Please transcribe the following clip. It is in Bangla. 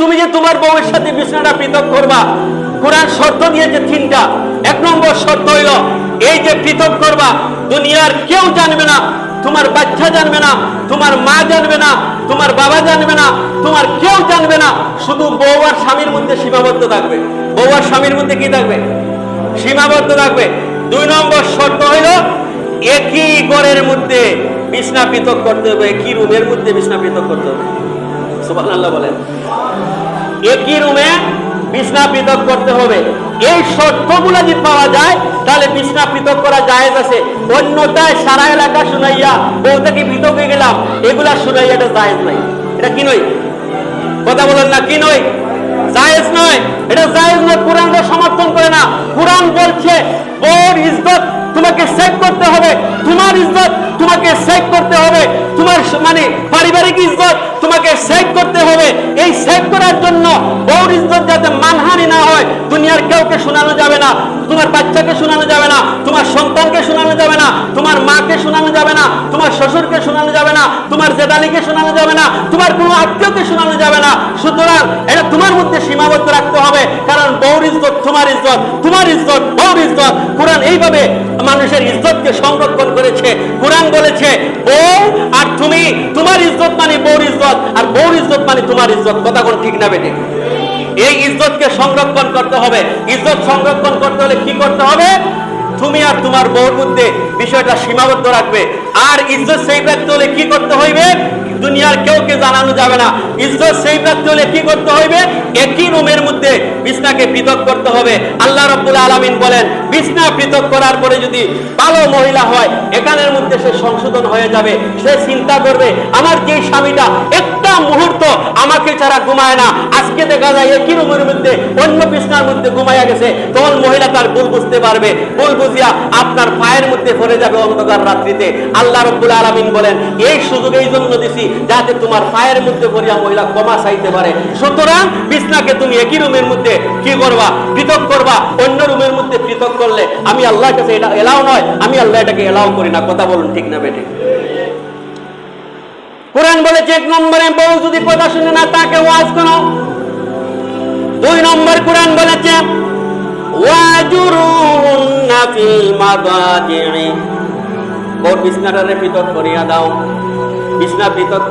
তুমি যে তোমার বউয়ের সাথে বিছানাটা পৃথক করবা, কোরআন শর্ত দিয়েছে তিনটা, এক নম্বর শর্ত হইল, এই যে পৃথক করবা, দুনিয়ার কেউ জানবে না, তোমার বাচ্চা জানবে না, তোমার মা জানবে না, তোমার বাবা জানবে না, তোমার কেউ জানবে না, শুধু বউ আর স্বামীর মধ্যে সীমাবদ্ধ থাকবে। বউ আর স্বামীর মধ্যে কি থাকবে? সীমাবদ্ধ থাকবে। দুই নম্বর শর্ত হইল, একই ঘরের মধ্যে বিছনা পৃথক করতে হবে, একই রুমের মধ্যে বিছনা পৃথক করতে হবে। সুবহানাল্লাহ বলেন। একই রুমে বিছনা পৃথক করতে হবে। এই শর্তগুলো যদি পাওয়া যায়, তাহলে বিছনা পৃথক করা জায়েজ আছে। অন্যটায় সারা এলাকা শুনাইয়া বউ থেকে পৃথক হয়ে গেলাম? এগুলা শুনাইয়া এটা জায়েজ নাই। এটা কি নয়? কথা বলেন না, কি নয়? নয়। এটা জায়েজ নয় কোরআনকে সমর্থন করে না। কোরআন বলছে ইজ্জত তোমাকে সেভ করতে হবে। তোমার ইজ্জত তোমাকে সেভ করতে হবে। তোমার মানে পারিবারিক ইজ্জত তোমাকে সেভ করতে হবে। এই সেভ করার জন্য বউর ইজ্জত যাতে মানহানি না হয়, দুনিয়ার কাউকে শোনানো যাবে না। তোমার বাচ্চাকে শোনানো যাবে না। তোমার সন্তানকে শোনানো যাবে না। তোমার মাকে শোনানো যাবে না। তোমার শ্বশুরকে শোনানো যাবে না। তোমার জেদালিকে শোনানো যাবে না। তোমার কোনো আত্মীয়কে শোনানো যাবে না। সুতরাং এটা তোমার মধ্যে ইজ্জত, তোমার ইজ্জত তোমার ইজ্জত, বউর ইজ্জত। কোরআন এইভাবে মানুষের ইজ্জতকে সংরক্ষণ করেছে। কোরআন বলেছে, বউ আর তুমি, তোমার ইজ্জত মানে বউর ইজ্জত, আর বউর ইজ্জত মানে তোমার ইজ্জত। কথা কোন ঠিক না বেটে এই ইজ্জতকে সংরক্ষণ করতে হবে। ইজ্জত সংরক্ষণ করতে হলে কি করতে হবে? তুমি আর তোমার বউর মধ্যে বিষয়টা সীমাবদ্ধ রাখবে। আর ইজ্জত সেই রাখতে হলে কি করতে হইবে? দুনিয়ার কেউকে জানানো যাবে না। ইজ্জত সেই প্রাপ্তি হলে কি করতে হইবে? একই রুমের মধ্যে বিছনাকে পৃথক করতে হবে। আল্লাহ রাব্বুল আলামিন বলেন, বিছনা পৃথক করার পরে যদি ভালো মহিলা হয়, এখানের মধ্যে সে সংশোধন হয়ে যাবে, সে চিন্তা করবে, আমার যে স্বামীটা একটা মুহূর্ত আমাকে ছাড়া ঘুমায় না। আজকে দেখা যায় একই রুমের মধ্যে, অন্য বিছনার মধ্যে ঘুমাইয়া গেছে। তখন মহিলা তার ভুল বুঝতে পারবে। ভুল বুঝিয়া আপনার পায়ের মধ্যে পড়ে যাবে অন্ধকার রাত্রিতে। আল্লাহ রব্বুল আলামিন বলেন, এই সুযোগ এই জন্য দিছি যাতে তোমার পায়ের মধ্যে পড়িয়া মহিলা ক্ষমা চাইতে পারে। সুতরাং বিছনাকে তুমি একই রুমের মধ্যে কি করবা? পৃথক করবা। অন্য রুমের মধ্যে পৃথক করলে আমি আল্লাহর কাছে এটা এলাও নয়, আমি আল্লাহ এটাকে এলাও করি না। কথা বলুন ঠিক না বেটে কোরআন বলেছে এক নম্বরে বউ যদি কথা শুনে না, তাকে ওয়াজ করো। দুই নম্বর কোরআন বলেছে, ওয়াজুরুন্না ফিল মাদাজি'i বউ বিছনাটারে পৃথক করিয়া দাও। বিছনা পৃথক